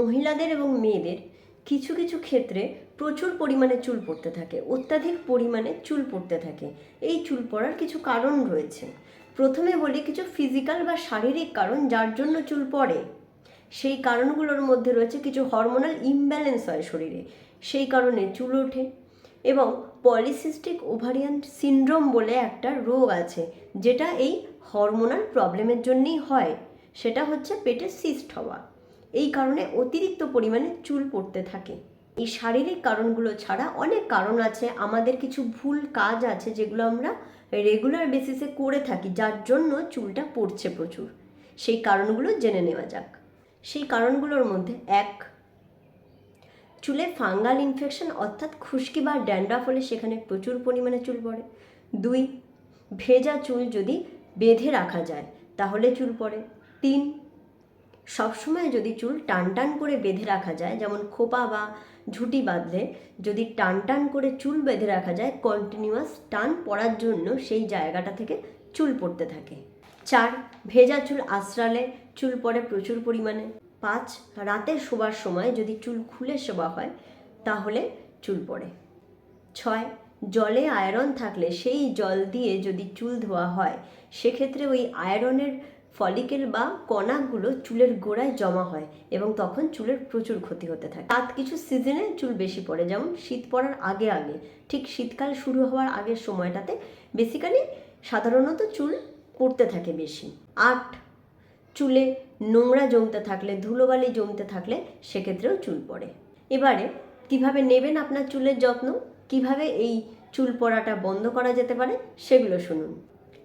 মহিলাদের এবং মেয়েদের কিছু কিছু ক্ষেত্রে প্রচুর পরিমাণে চুল পড়তে থাকে, অত্যাধিক পরিমাণে চুল পড়তে থাকে। এই চুল পড়ার কিছু কারণ রয়েছে। প্রথমে বলি কিছু ফিজিক্যাল বা শারীরিক কারণ যার জন্য চুল পড়ে। সেই কারণগুলোর মধ্যে রয়েছে কিছু হরমোনাল ইমব্যালেন্স হয় শরীরে, সেই কারণে চুল ওঠে এবং পলিসিস্টিক ওভারিয়ান সিনড্রোম বলে একটা রোগ আছে, যেটা এই হরমোনাল প্রবলেমের জন্যই হয়। সেটা হচ্ছে পেটে সিস্ট হওয়া। এই কারণে অতিরিক্ত পরিমাণে চুল পড়তে থাকে। এই শারীরিক কারণগুলো ছাড়া অনেক কারণ আছে, আমাদের কিছু ভুল কাজ আছে যেগুলো আমরা রেগুলার বেসিসে করে থাকি, যার জন্য চুলটা পড়ছে প্রচুর। সেই কারণগুলো জেনে নেওয়া যাক। সেই কারণগুলোর মধ্যে এক, চুলে ফাঙ্গাল ইনফেকশন অর্থাৎ খুশকি বা ড্যান্ড্রাফ হলে সেখানে প্রচুর পরিমাণে চুল পড়ে। দুই, ভেজা চুল যদি বেঁধে রাখা যায়, তাহলে চুল পড়ে। তিন সবসময় যদি চুল টান টান করে বেঁধে রাখা যায়, যেমন খোপা বা ঝুঁটি বাঁধলে, যদি টান টান করে চুল বেঁধে রাখা যায় কন্টিনিউয়াস টান পড়ার জন্য সেই জায়গাটা থেকে চুল পড়তে থাকে। চার, ভেজা চুল আশ্রালে চুল পড়ে প্রচুর পরিমাণে। পাঁচ, রাতে শোবার সময় যদি চুল খুলে শোবা হয়, তাহলে চুল পড়ে। ছয়, জলে আয়রন থাকলে সেই জল দিয়ে যদি চুল ধোয়া হয়, সেক্ষেত্রে ওই আয়রনের ফলিকেল বা কণাগুলো চুলের গোড়ায় জমা হয় এবং তখন চুলের প্রচুর ক্ষতি হতে থাকে। তাত কিছু সিজনে চুল বেশি পড়ে, যেমন শীত পড়ার আগে আগে। ঠিক শীতকাল শুরু হওয়ার আগের সময়টাতে বেসিক্যালি সাধারণত চুল পড়তে থাকে বেশি। আট, চুলে নোংরা জমতে থাকলে, ধুলোবালি জমতে থাকলে সেক্ষেত্রেও চুল পড়ে। এবারে, কীভাবে নেবেন আপনার চুলের যত্ন? কীভাবে এই চুল পড়াটা বন্ধ করা যেতে পারে? সেগুলো শুনুন।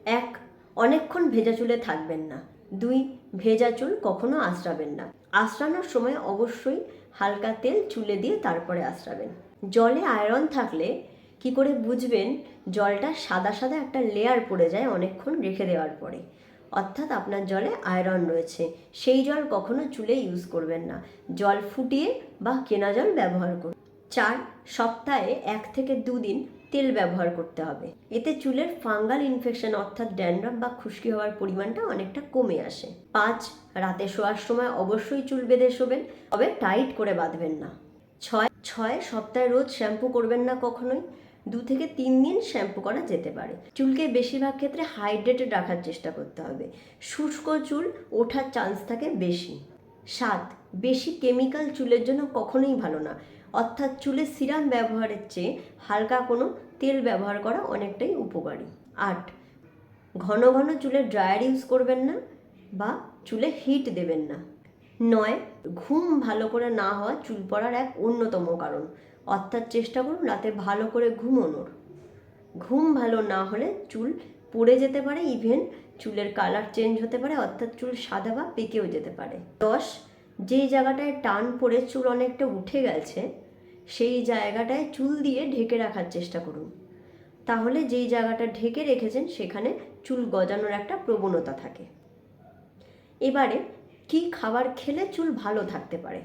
এক অনেকক্ষণ ভেজা চুলে থাকবেন না। দুই, ভেজা চুল কখনো আশ্রাবেন না। আশ্রানোর সময় অবশ্যই হালকা তেল চুলে দিয়ে তারপরে আশ্রাবেন জলে আয়রন থাকলে কি করে বুঝবেন? জলটা সাদা সাদা একটা লেয়ার পড়ে যায় অনেকক্ষণ রেখে দেওয়ার পরে। অর্থাৎ আপনার জলে আয়রন রয়েছে। সেই জল কখনো চুলে ইউজ করবেন না। জল ফুটিয়ে বা কেনা জল ব্যবহার করুন। চার, সপ্তাহে এক থেকে দুদিন তেল ব্যবহার করতে হবে। এতে চুলের ফাঙ্গাল ইনফেকশন অর্থাৎ ড্যান্ড্রাম বা খুশকি হওয়ার পরিমাণটা অনেকটা কমে আসে। পাঁচ, রাতে শোয়ার সময় অবশ্যই চুল বেঁধে শোবেন, তবে টাইট করে বাঁধবেন না। ছয় ছয় সপ্তাহে রোজ শ্যাম্পু করবেন না কখনোই। দু থেকে তিন দিন শ্যাম্পু করা যেতে পারে। চুলকে বেশিরভাগ ক্ষেত্রে হাইড্রেটেড রাখার চেষ্টা করতে হবে। শুষ্ক চুল ওঠার চান্স থাকে বেশি। সাত, বেশি কেমিক্যাল চুলের জন্য কখনোই ভালো না। অর্থাৎ চুলে সিরাম ব্যবহারের চেয়ে হালকা কোনো তেল ব্যবহার করা অনেকটাই উপকারী। আট, ঘন ঘন চুলে ড্রায়ার ইউজ করবেন না বা চুলে হিট দেবেন না। নয়, ঘুম ভালো করে না হওয়া চুল পড়ার এক অন্যতম কারণ। অর্থাৎ চেষ্টা করুন রাতে ভালো করে ঘুমোনোর। ঘুম ভালো না হলে চুল পড়ে যেতে পারে ইভেন চুলের কালার চেঞ্জ হতে পারে, অর্থাৎ চুল সাদা বা পেকেও যেতে পারে। দশ, যেই জায়গাটায় টান পড়ে চুল অনেকটা উঠে গেছে সেই জায়গাটায় চুল দিয়ে ঢেকে রাখার চেষ্টা করুন। তাহলে যেই জায়গাটা ঢেকে রেখেছেন, সেখানে চুল গজানোর একটা প্রবণতা থাকে। এবারে, কি খাবার খেলে চুল ভালো থাকতে পারে?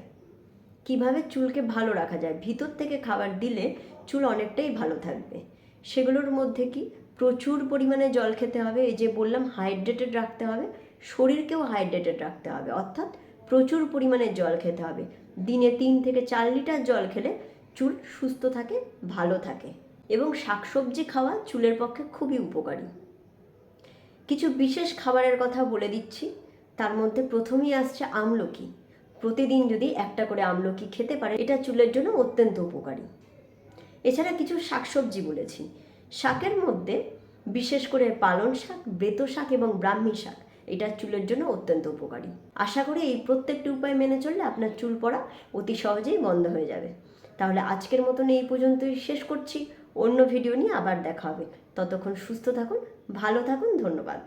কীভাবে চুলকে ভালো রাখা যায়? ভিতর থেকে খাবার দিলে চুল অনেকটাই ভালো থাকবে। সেগুলোর মধ্যে কি প্রচুর পরিমাণে জল খেতে হবে? এই যে বললাম হাইড্রেটেড রাখতে হবে। শরীরকেও হাইড্রেটেড রাখতে হবে। অর্থাৎ প্রচুর পরিমাণে জল খেতে হবে। দিনে তিন থেকে চার লিটার জল খেলে চুল সুস্থ থাকে, ভালো থাকে এবং শাকসবজি খাওয়া চুলের পক্ষে খুবই উপকারী। কিছু বিশেষ খাবারের কথা বলে দিচ্ছি। তার মধ্যে প্রথমেই আসছে আমলকি। প্রতিদিন যদি একটা করে আমলকি খেতে পারে, এটা চুলের জন্য অত্যন্ত উপকারী। এছাড়া কিছু শাকসবজি বলেছি। শাকের মধ্যে বিশেষ করে পালং শাক, বেত শাক এবং ব্রাহ্মী শাক এটা চুলের জন্য অত্যন্ত উপকারী। আশা করি এই প্রত্যেকটি উপায় মেনে চললে আপনার চুল পড়া অতি সহজেই বন্ধ হয়ে যাবে। তাহলে আজকের মতন এই পর্যন্তই শেষ করছি। অন্য ভিডিও নিয়ে আবার দেখা হবে। ততক্ষণ সুস্থ থাকুন, ভালো থাকুন, ধন্যবাদ।